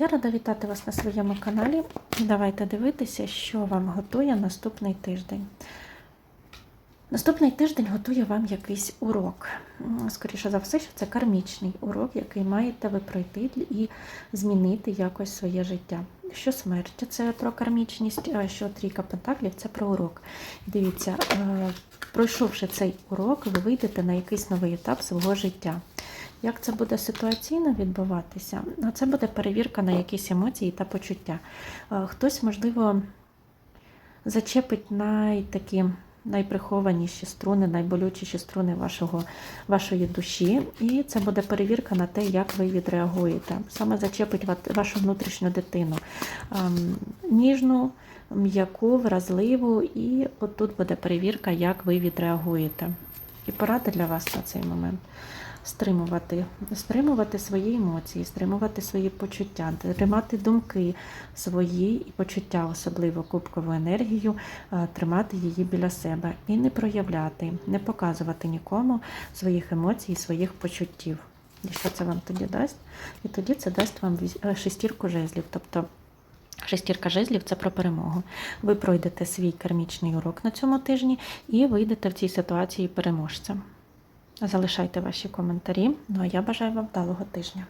Я рада вітати вас на своєму каналі. Давайте дивитися, що вам готує наступний тиждень. Наступний тиждень готує вам якийсь урок. Скоріше за все, що це кармічний урок, який маєте ви пройти і змінити якось своє життя. Що смерть це про кармічність, а що трійка пентаклів це про урок. Дивіться, е, пройшовши цей урок, ви вийдете на якийсь новий етап свого життя. Як це буде ситуаційно відбуватися? Це буде перевірка на якісь емоції та почуття. Е, Хтось, можливо, зачепить найтакі найприхованіші струни, найболючіші струни вашого, вашої душі, і це буде перевірка на те, як ви відреагуєте. Саме зачепить вашу внутрішню дитину. Ем, Ніжну, м'яку, вразливу, і отут буде перевірка, як ви відреагуєте. І порада для вас на цей момент стримувати, стримувати свої емоції, стримувати свої почуття, тримати думки свої і почуття, особливо кубкову енергію, е, тримати її біля себе і не проявляти, не показувати нікому своїх емоцій, своїх почуттів. І що це вам тоді дасть? І тоді це дасть вам е, шестірку жезлів. Тобто Шестірка жезлів це про перемогу. Ви пройдете свій кармічний урок на цьому тижні і вийдете в цій ситуації переможцем. Залишайте ваші коментарі. Ну а я бажаю вам вдалого тижня.